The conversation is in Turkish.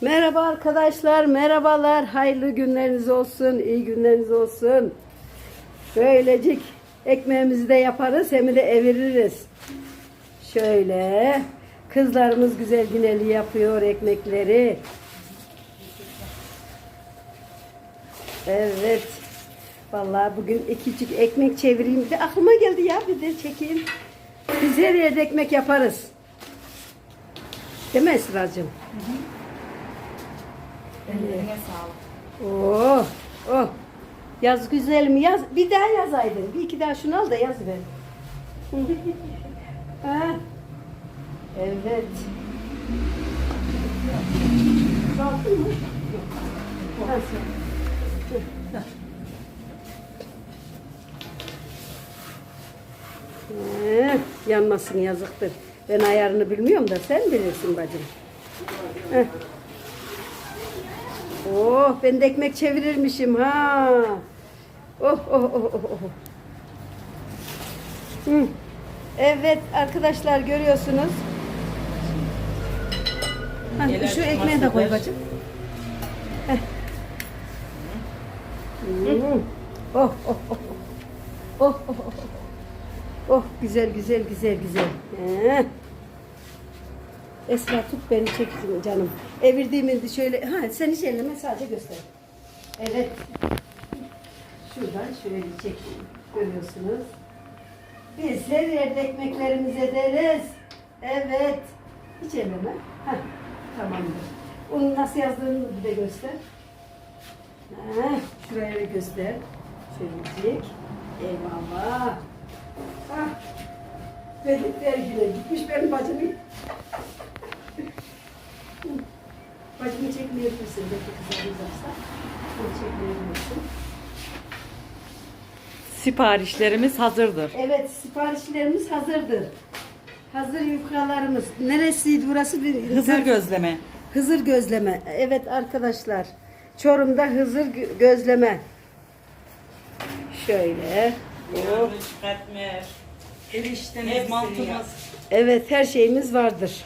Merhaba arkadaşlar, merhabalar. Hayırlı günleriniz olsun, iyi günleriniz olsun. Böylecik ekmeğimizi de yaparız, hem de eviririz. Şöyle. Kızlarımız güzel güneli yapıyor ekmekleri. Evet. Vallahi bugün ikicik ekmek çevireyim. de aklıma geldi ya bir de çekeyim. Biz her yerde ekmek yaparız. Değil mi Esra'cığım? Ellerine sağlık. Oh, oh. Yaz güzel mi? Yaz. Bir daha yazaydın. Bir iki daha şunu al da yaz ver. ha. Evet. Mı? Ee, yanmasın yazıktır. Ben ayarını bilmiyorum da sen bilirsin bacım. Heh. Oh ben de ekmek çevirirmişim ha. Oh oh oh oh. oh. Hı. Evet arkadaşlar görüyorsunuz. Ha, şu ekmeği de koy bacım. Heh. Hı. Oh oh oh. Oh oh oh. Oh güzel güzel güzel güzel. Heh. Esra tut beni çek canım. Evirdiğimde şöyle, ha sen hiç elleme sadece göster. Evet. Şuradan şöyle çek. Görüyorsunuz. Biz her yerde ekmeklerimizi ederiz. Evet. Hiç elleme. Ha, tamamdır. Onu nasıl yazdığını bir de göster. Ha, şuraya bir göster. Şöyle çek. Eyvallah. Ha. Vedikler güne gitmiş benim bacımı. Bacımı çekmeyebilirsin. Belki kızarız varsa. Onu çekmeyebilirsin. Siparişlerimiz hazırdır. Evet, siparişlerimiz hazırdır. Hazır yufkalarımız. Neresiydi burası? Bir, Hızır gözleme. Hızır gözleme. Evet arkadaşlar. Çorum'da Hızır gö- gözleme. Şöyle. Oh. çıkartma. Eriştemiz, mantımız. Evet, her şeyimiz vardır.